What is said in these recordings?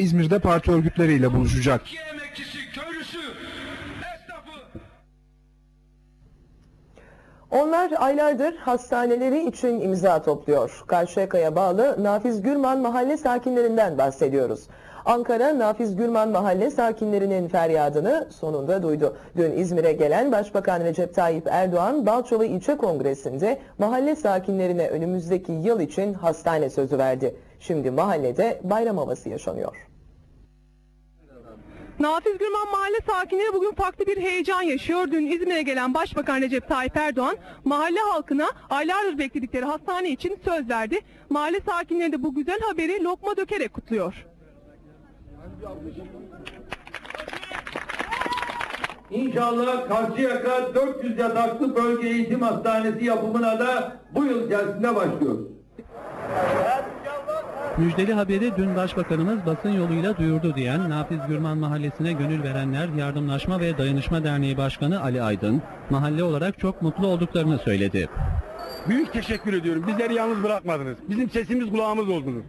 İzmir'de parti örgütleriyle buluşacak. Onlar aylardır hastaneleri için imza topluyor. Karşıyaka'ya bağlı Nafiz Gürman mahalle sakinlerinden bahsediyoruz. Ankara Nafiz Gürman mahalle sakinlerinin feryadını sonunda duydu. Dün İzmir'e gelen Başbakan Recep Tayyip Erdoğan Balçova İlçe Kongresi'nde mahalle sakinlerine önümüzdeki yıl için hastane sözü verdi. Şimdi mahallede bayram havası yaşanıyor. Nafiz Gürman mahalle sakinleri bugün farklı bir heyecan yaşıyor. Dün İzmir'e gelen Başbakan Recep Tayyip Erdoğan mahalle halkına aylardır bekledikleri hastane için söz verdi. Mahalle sakinleri de bu güzel haberi lokma dökerek kutluyor. İnşallah Karşıyaka 400 yataklı bölge eğitim hastanesi yapımına da bu yıl içerisinde başlıyoruz. Müjdeli haberi dün Başbakanımız basın yoluyla duyurdu diyen Nafiz Gürman Mahallesi'ne gönül verenler Yardımlaşma ve Dayanışma Derneği Başkanı Ali Aydın, mahalle olarak çok mutlu olduklarını söyledi. Büyük teşekkür ediyorum. Bizleri yalnız bırakmadınız. Bizim sesimiz kulağımız oldunuz.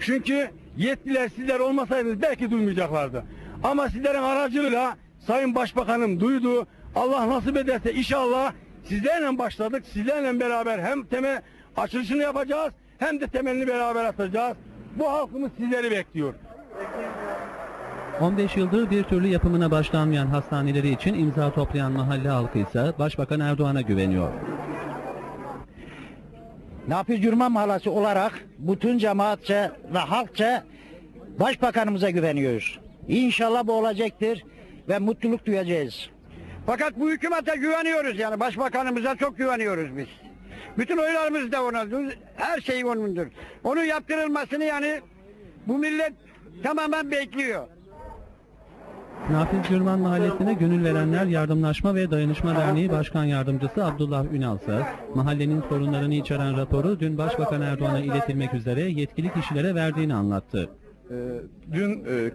Çünkü yetkililer sizler olmasaydınız belki duymayacaklardı. Ama sizlerin aracılığıyla Sayın Başbakanım duydu. Allah nasip ederse inşallah sizlerle başladık. Sizlerle beraber hem temel açılışını yapacağız hem de temelini beraber atacağız. Bu halkımız sizleri bekliyor. 15 yıldır bir türlü yapımına başlanmayan hastaneleri için imza toplayan mahalle halkı ise Başbakan Erdoğan'a güveniyor. Nafiz Gürman Mahallesi olarak bütün cemaatçe ve halkça başbakanımıza güveniyoruz. İnşallah bu olacaktır ve mutluluk duyacağız. Fakat bu hükümete güveniyoruz yani başbakanımıza çok güveniyoruz biz. Bütün oylarımız da ona, her şey onundur. Onun yaptırılmasını yani bu millet tamamen bekliyor. Nafiz Gürman Mahallesi'ne gönül verenler Yardımlaşma ve Dayanışma Derneği Başkan Yardımcısı Abdullah Ünal ise mahallenin sorunlarını içeren raporu dün Başbakan Erdoğan'a iletilmek üzere yetkili kişilere verdiğini anlattı. Ee, Dün e,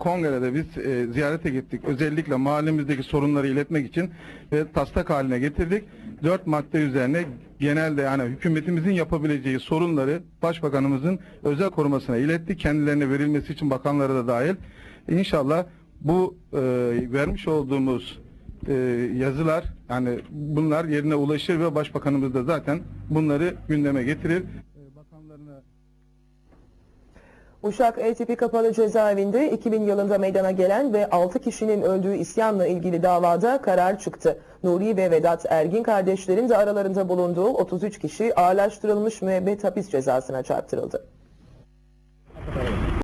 kongrede biz e, ziyarete gittik. Özellikle mahallemizdeki sorunları iletmek için ve taslak haline getirdik. Dört madde üzerine genelde yani hükümetimizin yapabileceği sorunları başbakanımızın özel korumasına ilettik. Kendilerine verilmesi için bakanlara da dahil. İnşallah bu e, vermiş olduğumuz e, yazılar yani bunlar yerine ulaşır ve başbakanımız da zaten bunları gündeme getirir. E, Bakanlarına Uşak E tipi kapalı cezaevinde 2000 yılında meydana gelen ve 6 kişinin öldüğü isyanla ilgili davada karar çıktı. Nuri ve Vedat Ergin kardeşlerin de aralarında bulunduğu 33 kişi ağırlaştırılmış müebbet hapis cezasına çarptırıldı.